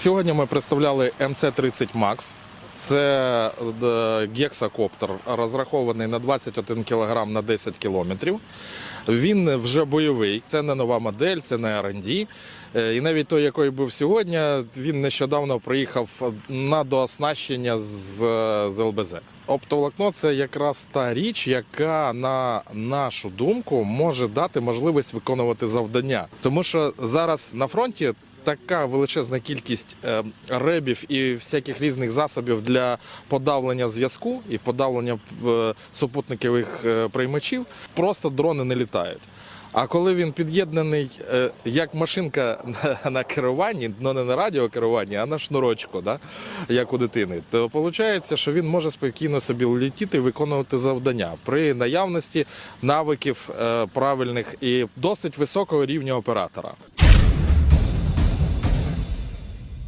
Сьогодні ми представляли МЦ-30 Max. Це е, гексакоптер, розрахований на 21 кг на 10 км. Він вже бойовий. Це не нова модель, це не R&D. Е, І навіть той, який був сьогодні, він нещодавно приїхав на дооснащення з ЛБЗ. Оптоволокно це якраз та річ, яка на нашу думку може дати можливість виконувати завдання. Тому що зараз на фронті така величезна кількість е, ребів і всяких різних засобів для подавлення зв'язку і подавлення е, супутникових е, приймачів, просто дрони не літають. А коли він під'єднаний як машинка на, керуванні, ну не на радіокеруванні, а на шнурочку, да? як у дитини, то виходить, що він може спокійно собі летіти і виконувати завдання при наявності навиків правильних і досить високого рівня оператора.